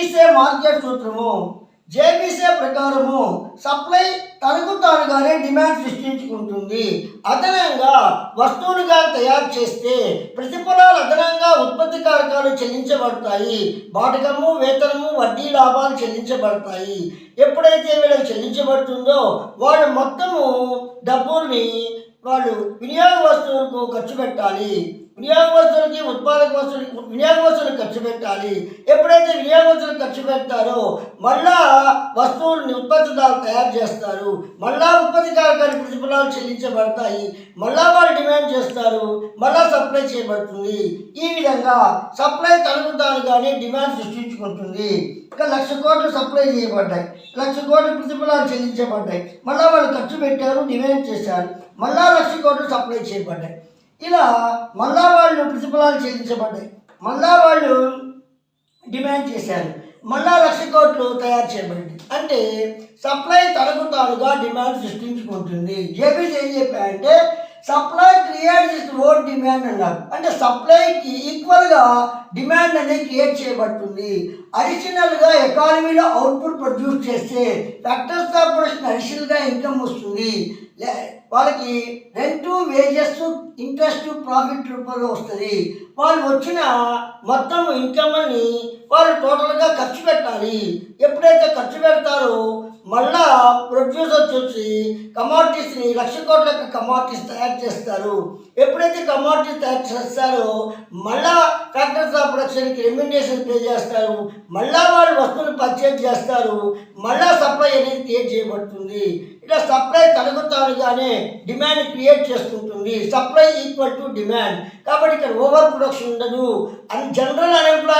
JBC market సూత్రము J B Say ప్రకారము supply తనకు తానుగానే డిమాండ్ సృష్టించుకుంటుంది. అదనంగా వస్తువులుగా తయారు చేస్తే ప్రతిఫలాలు అదనంగా ఉత్పత్తి కారకాలు చెల్లించబడతాయి. బాటకము వేతనము వడ్డీ లాభాలు చెల్లించబడతాయి. ఎప్పుడైతే వీళ్ళకి చెల్లించబడుతుందో వాళ్ళు మొత్తము డబ్బుల్ని వాళ్ళు వినియోగ వస్తువులకు ఖర్చు పెట్టాలి. వినియోగ వస్తువులకి ఉత్పాదక వస్తువులకి వినియోగ వస్తువులకు ఖర్చు పెట్టాలి. ఎప్పుడైతే వినియోగ వస్తువులకు ఖర్చు పెడతారో మళ్ళా వస్తువులను ఉత్పత్తిదారులు తయారు చేస్తారు. మళ్ళా ఉత్పత్తి కారకానికి ప్రతిఫలాలు చెల్లించబడతాయి. మళ్ళా వారు డిమాండ్ చేస్తారు. మళ్ళా సప్లై చేయబడుతుంది. ఈ విధంగా సప్లై తనకు తానుగానే డిమాండ్ సృష్టించుకుంటుంది. ఇక లక్ష కోట్లు సప్లై చేయబడ్డాయి. లక్ష కోట్లు ప్రతిఫలాలు చెల్లించబడ్డాయి. మళ్ళా వాళ్ళు ఖర్చు పెట్టారు డిమాండ్ చేశారు. మళ్ళా లక్ష కోట్లు సప్లై చేయబడ్డాయి. ఇలా మళ్ళా వాళ్ళు ప్రతిఫలాలు చెల్లించబడ్డాయి మళ్ళా వాళ్ళు డిమాండ్ చేశారు. మళ్ళా లక్ష కోట్లు తయారు చేయబడింది. అంటే సప్లై తనకు తానుగా డిమాండ్ సృష్టించుకుంటుంది. జేపీసీ ఏం చెప్పారంటే supply create is own demand అన్నారు అంటే సప్లైకి ఈక్వల్గా డిమాండ్ అనేది క్రియేట్ చేయబడుతుంది. అడిషనల్గా ఎకానమీలో అవుట్పుట్ ప్రొడ్యూస్ చేస్తే ఫ్యాక్టర్స్ కార్పొరేషన్ అడిషనల్గా ఇన్కమ్ వస్తుంది. వాళ్ళకి రెంటు వేజెస్ ఇంట్రెస్ట్ ప్రాఫిట్ రూపంలో వస్తుంది. వాళ్ళు వచ్చిన మొత్తం ఇన్కమ్ని వాళ్ళు టోటల్గా ఖర్చు పెట్టాలి. పెడతారు. మళ్ళా ప్రొడ్యూసర్ చూసి కమాడిటీస్ని లక్ష కోట్ల కమాడిటీస్ తయారు చేస్తారు. ఎప్పుడైతే కమాడిటీస్ తయారు చేస్తారో మళ్ళా ఫ్యాక్టరీస్ ఆఫ్ ప్రొడక్షన్కి రెమ్యునేషన్ పే చేస్తారు. మళ్ళా వాళ్ళు వస్తువులు పర్చేజ్ చేస్తారు. మళ్ళా సప్లై అనేది క్రియేట్ చేయబడుతుంది. ఇట్లా సప్లై తగ్గుతానుగానే డిమాండ్ క్రియేట్ చేసుకుంటుంది సప్లై ఈక్వల్ టు డిమాండ్ కాబట్టి ఇక్కడ ఓవర్ ప్రొడక్షన్ ఉండదు. And general unemploy